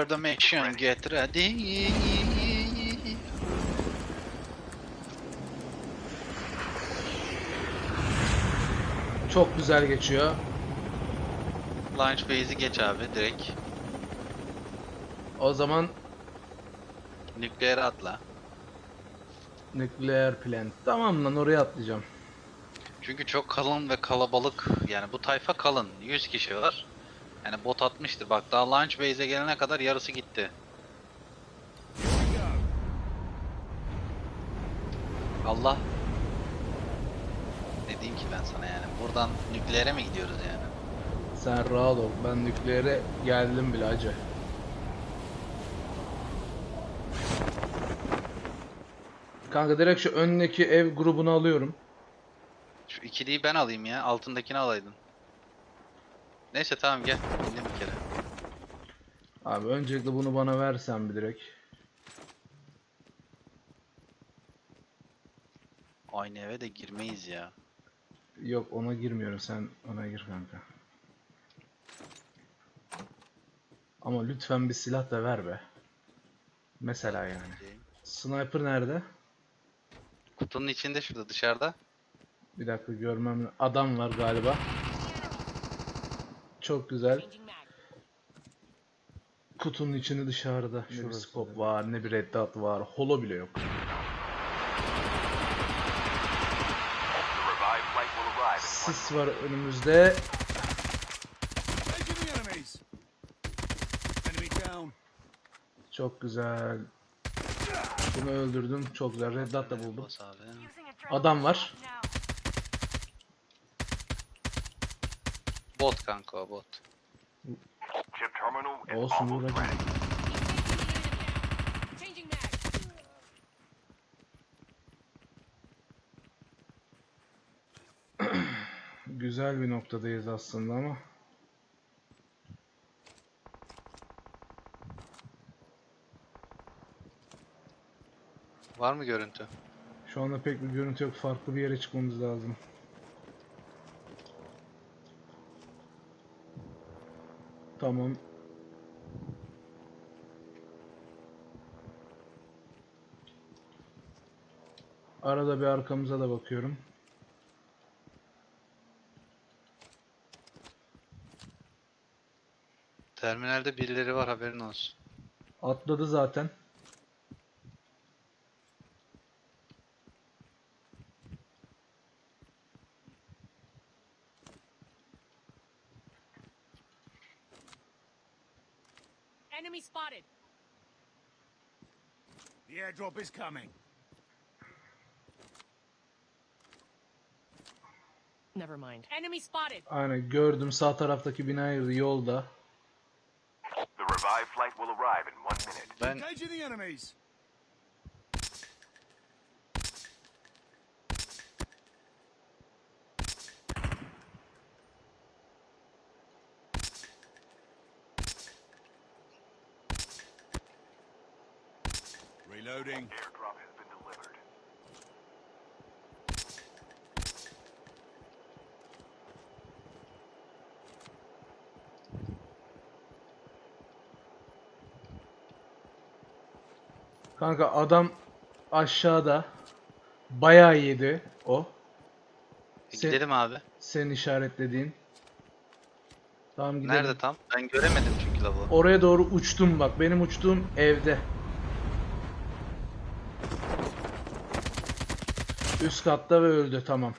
for the mission, get ready. Çok güzel geçiyor. Launch base'i geç abi direkt. O zaman Nükleere atla. nükleer plant. Tamam lan oraya atlayacağım. Çünkü çok kalın ve kalabalık. Yani bu tayfa kalın. 100 kişi var. Yani bot atmıştır. Bak daha launch base'e gelene kadar yarısı gitti. Allah. Ne diyeyim ki ben sana yani. Buradan nükleere mi gidiyoruz yani? Sen rahat ol. Ben nükleere geldim bile acı. Kanka direkt şu öndeki ev grubunu alıyorum. Şu ikiliyi ben alayım ya. Altındakini alaydın. Neyse tamam gel. İndim bir kere. Abi öncelikle bunu bana versen bir direkt. Aynı eve de girmeyiz ya. Yok ona girmiyorum sen ona gir kanka. Ama lütfen bir silah da ver be. Mesela yani. Sniper nerede? Kutunun içinde şurada dışarıda. Bir dakika görmem. Adam var galiba. Çok güzel. Kutunun içinde dışarıda. Ne bir scope var, ne bir red dot var. Holo bile yok. Sis var önümüzde. Çok güzel. Bunu öldürdüm. Çok güzel. Red dot da buldum. Adam var. Bot kanka o bot. Olsun vuracağım. Güzel bir noktadayız aslında ama. Var mı görüntü? Şu anda pek bir görüntü yok. Farklı bir yere çıkmamız lazım. Tamam. Arada bir arkamıza da bakıyorum. Terminalde birileri var haberin olsun. Atladı zaten. Enemy spotted. The airdrop is coming. Never mind. Enemy spotted. Aynen gördüm sağ taraftaki bina yolda. The revived flight will arrive in one minute. Ben Engaging the enemies. Reloading. Airdrop has been delivered. Kanka adam aşağıda. Bayağı yedi o. Sen- gidelim abi. Senin işaretlediğin. Tamam gidelim. Nerede tam? Ben göremedim çünkü lavuğu. Oraya doğru uçtum bak. Benim uçtuğum evde. Üst katta ve öldü tamam.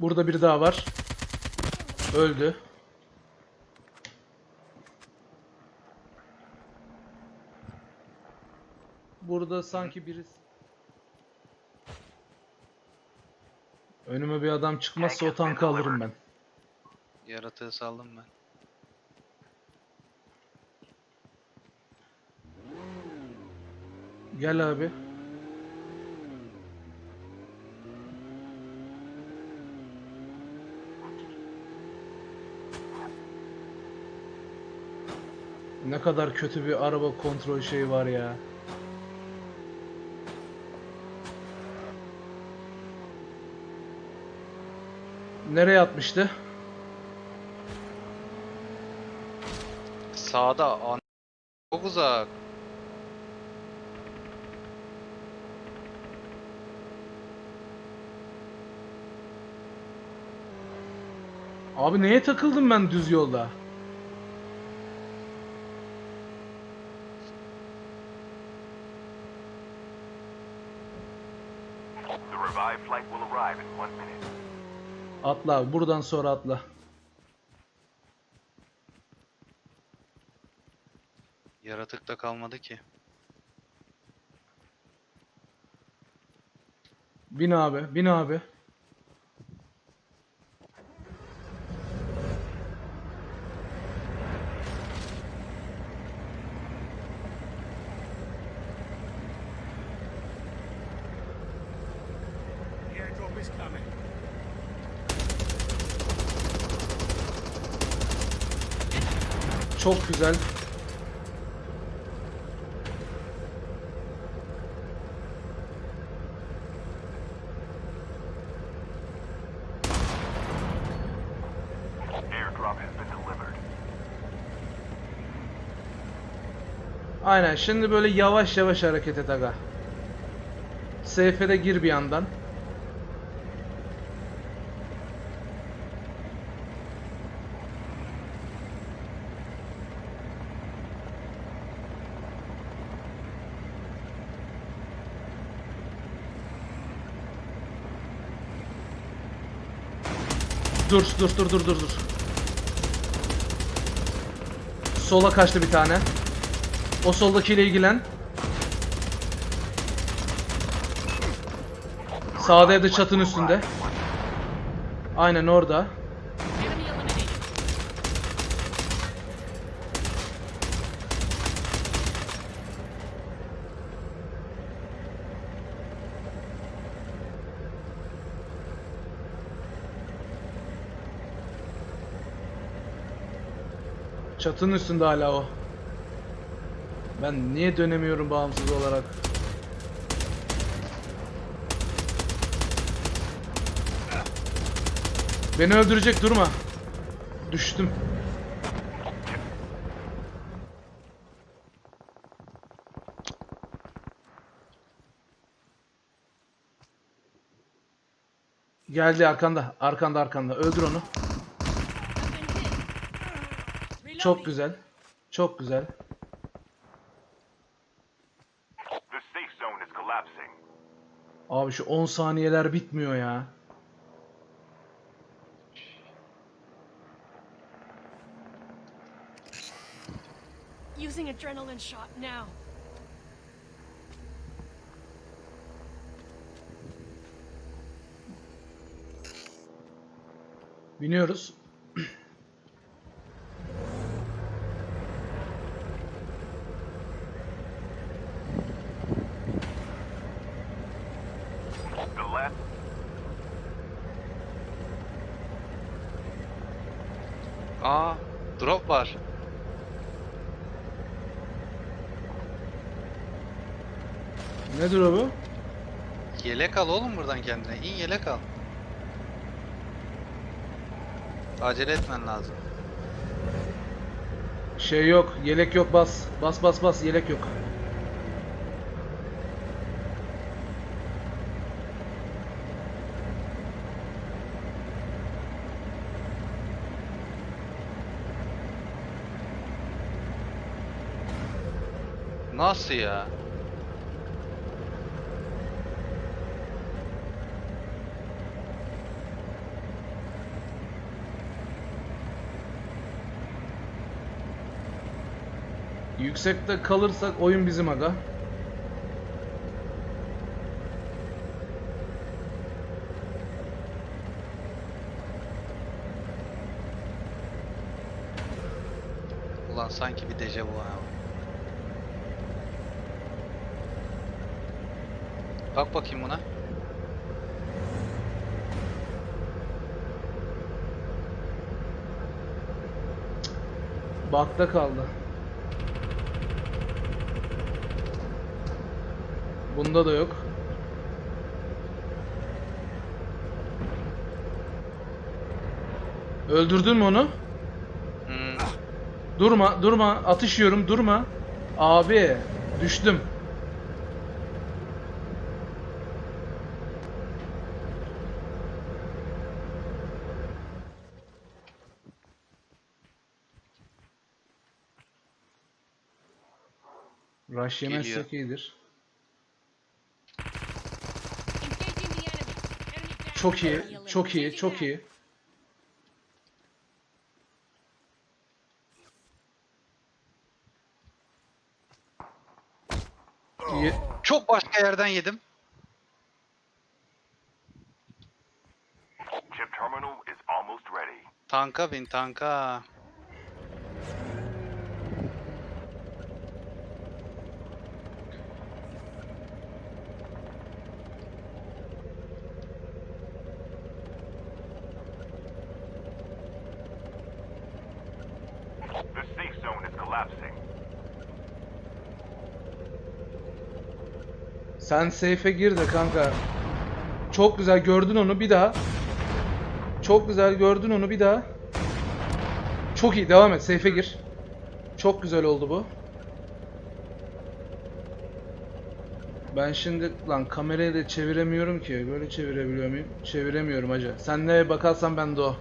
Burada bir daha var. Öldü. Burada sanki birisi Önüme bir adam çıkmazsa o tankı alırım ben. Yaratığı saldım ben. Gel abi. Ne kadar kötü bir araba kontrol şeyi var ya. Nereye atmıştı? Sağda. An... Çok uzak. Abi neye takıldım ben düz yolda? Atla abi buradan sonra atla. Yaratık da kalmadı ki. Bin abi bin abi. Çok güzel. Airdrop has been delivered. Aynen şimdi böyle yavaş yavaş hareket et aga. Seyfe gir bir yandan. Dur dur dur dur dur dur. Sola kaçtı bir tane. O soldakiyle ilgilen. Sağda ya da çatın üstünde. Aynen orada. Çatının üstünde hala o. Ben niye dönemiyorum bağımsız olarak? Beni öldürecek durma. Düştüm. Geldi arkanda. Arkanda arkanda. Öldür onu. Çok güzel. Çok güzel. Abi şu 10 saniyeler bitmiyor ya. Using adrenaline shot now. Biniyoruz. The last Aa, drop var. Nedir o bu? Yelek al oğlum buradan kendine. İn yelek al. Acele etmen lazım. Şey yok. Yelek yok bas. Bas bas bas. Yelek yok. Nasıl ya? Yüksekte kalırsak oyun bizim aga. Ulan sanki bir dejavu ha. Bak bakayım buna. Bakta kaldı. Bunda da yok. Öldürdün mü onu? Hmm. Durma, durma. Atış yiyorum, durma. Abi, düştüm. Rush yemezsek iyidir. Çok iyi, çok iyi, çok iyi. Ye- Çok başka yerden yedim. Tanka bin tanka. Sen safe'e gir de kanka. Çok güzel gördün onu bir daha. Çok güzel gördün onu bir daha. Çok iyi devam et safe'e gir. Çok güzel oldu bu. Ben şimdi lan kamerayı da çeviremiyorum ki. Böyle çevirebiliyor muyum? Çeviremiyorum hacı. Sen neye bakarsan ben de o.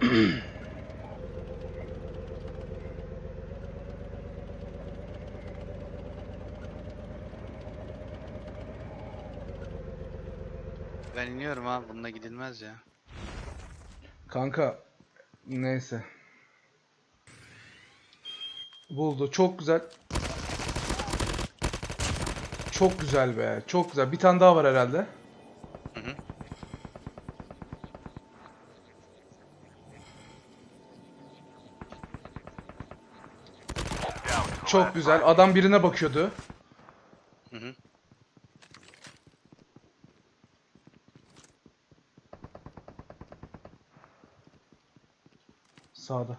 Ben iniyorum abi bununla gidilmez ya. Kanka neyse. Buldu. Çok güzel. Çok güzel be. Çok güzel. Bir tane daha var herhalde. Hı hı. Çok güzel. Adam birine bakıyordu. Sağda.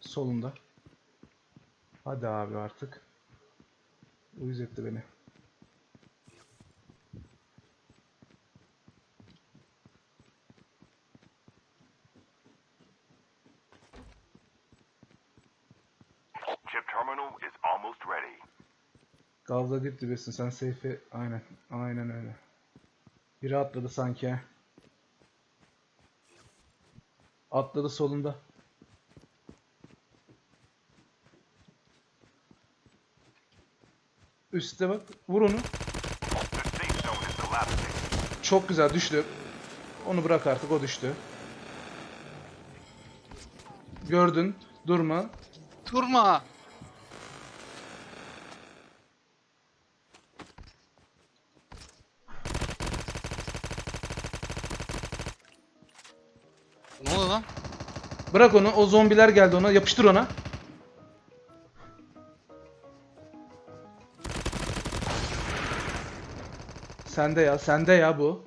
Solunda. Hadi abi artık. Uyuz etti beni. Chip terminal is almost ready. Gazla dip dibesin. Sen safe'e... Aynen. Aynen öyle. Biri atladı sanki. Atladı solunda. Üste bak. Vur onu. Çok güzel düştü. Onu bırak artık o düştü. Gördün. Durma. Durma. Bırak onu. O zombiler geldi ona. Yapıştır ona. Sende ya. Sende ya bu.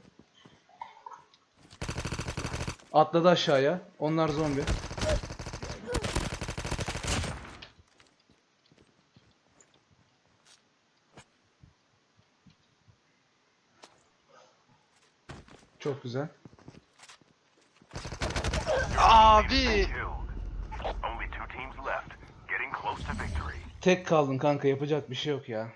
Atladı aşağıya. Onlar zombi. Çok güzel. Victory. Tek kaldın kanka yapacak bir şey yok ya.